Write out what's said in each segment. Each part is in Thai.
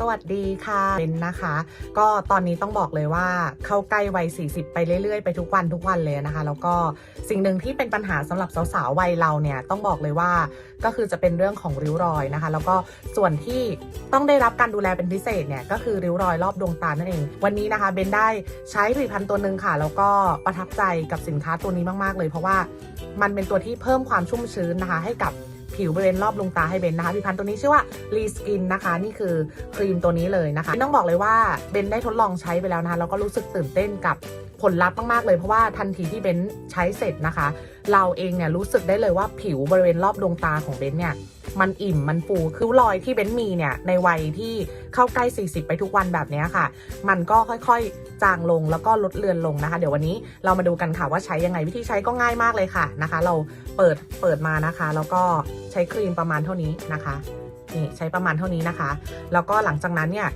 สวัสดีค่ะเบนนะคะ ก็ตอนนี้ต้องบอกเลยว่าเข้าใกล้วัย 40 ไปเรื่อยๆ ไปทุกวันทุกวันเลยนะคะ แล้วก็สิ่งหนึ่งที่เป็นปัญหาสำหรับสาวๆวัยเราเนี่ยต้องบอกเลยว่าก็คือจะเป็นเรื่องของริ้วรอยนะคะ แล้วก็ส่วนที่ต้องได้รับการดูแลเป็นพิเศษเนี่ยก็คือริ้วรอยรอบดวงตานั่นเอง วันนี้นะคะเบนได้ใช้ผลิตภัณฑ์ตัวหนึ่งค่ะ แล้วก็ประทับใจกับสินค้าตัวนี้มากๆเลย เพราะว่ามันเป็นตัวที่เพิ่มความชุ่มชื้นนะคะ ให้กับ ผิวบริเวณรอบดวงตาให้เบนนะคะผลิตภัณฑ์ตัวนี้ชื่อว่ารีสกินนะคะ นี่คือครีมตัวนี้เลยนะคะต้องบอกเลยว่าเบนได้ทดลองใช้ไปแล้วนะคะแล้วก็รู้สึกตื่นเต้นกับผลลัพธ์มากๆเลยเพราะว่าทันทีที่เบนใช้เสร็จนะคะ เราเองเนี่ยรู้สึกได้เลยว่าผิวบริเวณรอบดวงตาของเบนเนี่ยมันอิ่มมันฟูคือรอยที่เบนมีเนี่ยในวัยที่เข้าใกล้ 40 ไปทุกวันแบบนี้ค่ะ มันก็ค่อยๆ จางลงแล้วก็ลดเลือนลงนะคะ เดี๋ยววันนี้เรามาดูกันค่ะว่าใช้ยังไงวิธีใช้ก็ง่ายมากเลยค่ะนะคะ เราเปิดเปิดมานะคะ แล้วก็ใช้ครีมประมาณเท่านี้นะคะ นี่ใช้ประมาณเท่านี้นะคะ แล้วก็หลังจากนั้นเนี่ย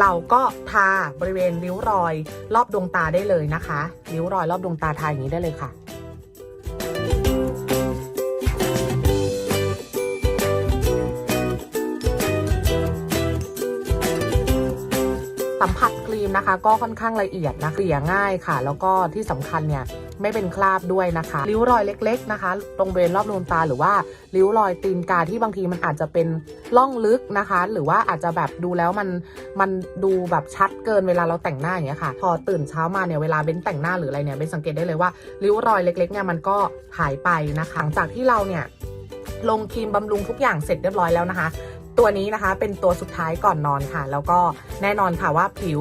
เราก็ทาบริเวณริ้วรอยรอบดวงตาได้เลยนะคะ ริ้วรอยรอบดวงตาทาอย่างนี้ได้เลยค่ะ สัมผัสครีมนะคะ ก็ค่อนข้างละเอียดนะเกลี่ยง่ายค่ะ แล้วก็ที่สำคัญเนี่ยไม่เป็นคราบด้วยนะคะริ้วรอยเล็ก ๆ นะคะ ตรงบริเวณรอบดวงตาหรือว่าริ้วรอยตีนกาที่บางทีมันอาจจะเป็นล่องลึกนะคะ หรือว่าอาจจะแบบดูแล้วมันมันดูแบบชัดเกินเวลาเราแต่งหน้าอย่างเงี้ยค่ะ พอตื่นเช้ามาเนี่ยเวลาเบ้นแต่งหน้าหรืออะไรเนี่ยเบ้นสังเกตได้เลยว่าริ้วรอยเล็กๆเนี่ยมันก็หายไปนะคะหลังจากที่เราเนี่ยลงครีมบำรุงทุกอย่างเสร็จเรียบร้อยแล้วนะคะ ตัวนี้นะคะเป็นตัวสุดท้ายก่อนนอนค่ะ แล้วก็แน่นอนค่ะว่าผิว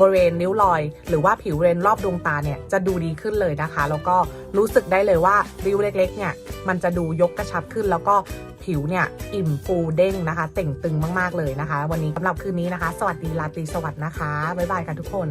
บริเวณนิ้วรอย หรือว่าผิวบริเวณรอบดวงตาเนี่ยจะดูดีขึ้นเลยนะคะ แล้วก็รู้สึกได้เลยว่าริ้วเล็กๆเนี่ยมันจะดูยกกระชับขึ้น แล้วก็ผิวเนี่ยอิ่มฟูเด้งนะคะ เต่งตึงมากๆเลยนะคะ วันนี้สำหรับคืนนี้นะคะ สวัสดีราตรีสวัสดิ์นะคะบ๊ายบายค่ะทุกคน